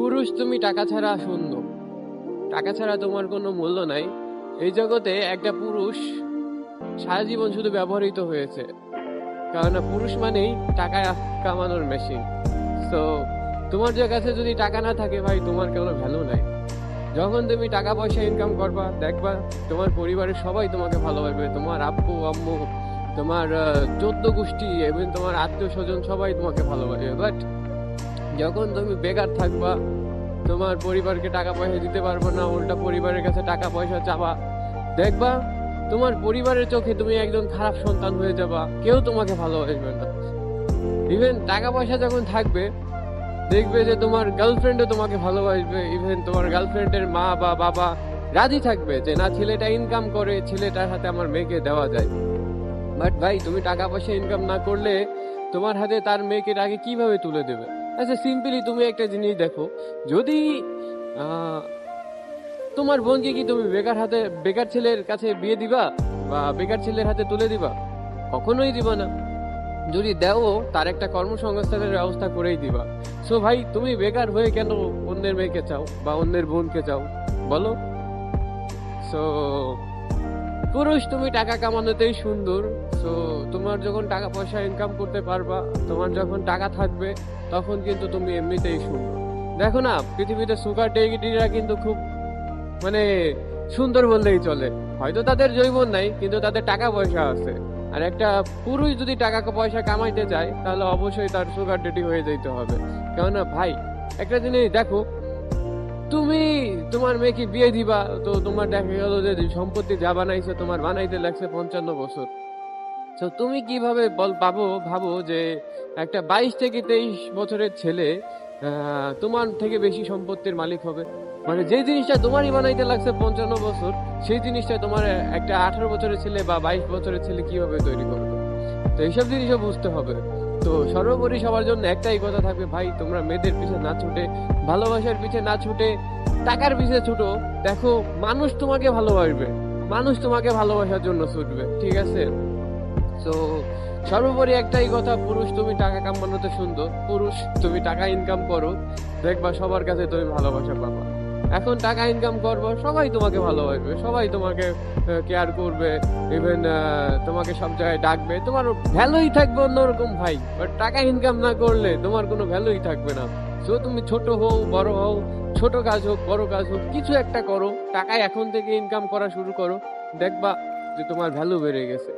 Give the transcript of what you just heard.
পুরুষ, তুমি টাকা ছাড়া শূন্য টাকা ছাড়া তোমার কোনো মূল্য নাই। এই জগতে একটা পুরুষ সারা জীবন শুধু ব্যবহৃত হয়েছে। কারণ পুরুষ মানেই টাকা কামানোর মেশিন সো তোমার যে কাছে যদি টাকা না থাকে ভাই, তোমার কোনো ভ্যালু নাই। যখন তুমি টাকা পয়সা ইনকাম করবা, দেখবা তোমার পরিবারের সবাই তোমাকে ভালোবাসবে। তোমার আব্বু, আম্মু, তোমার চোদ্দ গোষ্ঠী এবং তোমার আত্মীয় স্বজন সবাই তোমাকে ভালোবাসবে। বাট যখন তুমি বেকার থাকবা, তোমার পরিবারকে টাকা পয়সা দিতে পারবে না, উল্টা পরিবারের কাছে টাকা পয়সা চাবা। দেখবা, তোমার পরিবারের চোখে তুমি একজন খারাপ সন্তান হয়ে যাবা, কেউ তোমাকে ভালোবাসবে না। ইভেন টাকা পয়সা যখন থাকবে, দেখবে যে তোমার গার্লফ্রেন্ডও তোমাকে ভালোবাসবে ইভেন তোমার গার্লফ্রেন্ডের মা বা বাবা রাজি থাকবে যে, না, ছেলেটা ইনকাম করে, ছেলেটার হাতে আমার মেয়েকে দেওয়া যায়। বাট ভাই, তুমি টাকা পয়সা ইনকাম না করলে তোমার হাতে তার মেয়েকে আগে কীভাবে তুলে দেবে? আচ্ছা সিম্পলি তুমি একটা জিনিস দেখো। যদি তোমার বোনকে কি তুমি বেকার হাতে, বেকার ছেলের কাছে বিয়ে দিবা বা বেকার ছেলের হাতে তুলে দিবা? কখনোই দিবা না। যদি দেও, তার একটা কর্মসংস্থানের ব্যবস্থা করেই দিবা। সো ভাই, তুমি বেকার হয়ে কেন অন্যের মেয়েকে চাও বা অন্যের বোনকে চাও? বলো। সো পুরুষ তুমি টাকা কামানোতেই সুন্দর। সো তোমার যখন টাকা পয়সা ইনকাম করতে পারবা, তোমার যখন টাকা থাকবে, তখন কিন্তু তুমি এমনিতেই সুন্দর। দেখো না, পৃথিবীতে সুগার ডেগিটিরা কিন্তু খুব মানে সুন্দর বললেই চলে। হয়তো তাদের জৈবন নাই, কিন্তু তাদের টাকা পয়সা আছে। আর একটা পুরুষ যদি টাকা পয়সা কামাইতে চায়, তাহলে অবশ্যই তার সুগার ডেটি হয়ে যেতে হবে। কেননা, ভাই, একটা জিনিস দেখো তুমি তোমার মেয়েকে বিয়ে দিবা, তো তোমার দেখা গেল যে সম্পত্তি যা বানাইছে, তোমার বানাইতে লাগছে পঞ্চান্ন বছর। তো তুমি কীভাবে বল পাবো ভাবো যে একটা বাইশ থেকে তেইশ বছরের ছেলে তোমার থেকে বেশি সম্পত্তির মালিক হবে? মানে যে জিনিসটা তোমারই বানাইতে লাগছে পঞ্চান্ন বছর, সেই জিনিসটা তোমার একটা আঠারো বছরের ছেলে বা বাইশ বছরের ছেলে কীভাবে তৈরি করবে? তো এইসব জিনিসও বুঝতে হবে। তো সর্বোপরি সবার জন্য একটাই কথা থাকবে, ভাই, তোমরা মেয়েদের পিছে না ছুটে, ভালোবাসার পিছে না ছুটে, টাকার পিছে ছুটো। দেখো, মানুষ তোমাকে ভালোবাসবে, মানুষ তোমাকে ভালোবাসার জন্য ছুটবে, ঠিক আছে? তো সর্বোপরি একটাই কথা, পুরুষ, তুমি টাকা কামানোতে সুন্দর, পুরুষ, তুমি টাকা ইনকাম করো, দেখবা সবার কাছে তুমি ভালোবাসা পাবা। এখন টাকা ইনকাম করব, সবাই তোমাকে ভালোবাসবে, সবাই তোমাকে কেয়ার করবে ইভেন তোমাকে সব জায়গায় ডাকবে। তোমার ভ্যালুই থাকবে অন্যরকম ভাই বাট টাকা ইনকাম না করলে তোমার কোনো ভ্যালুই থাকবে না। সো তুমি ছোট হও, বড় হও, ছোট কাজ হোক, বড় কাজ হোক, কিছু একটা করো। টাকা এখন থেকে ইনকাম করা শুরু করো, দেখবা যে তোমার ভ্যালু বেড়ে গেছে।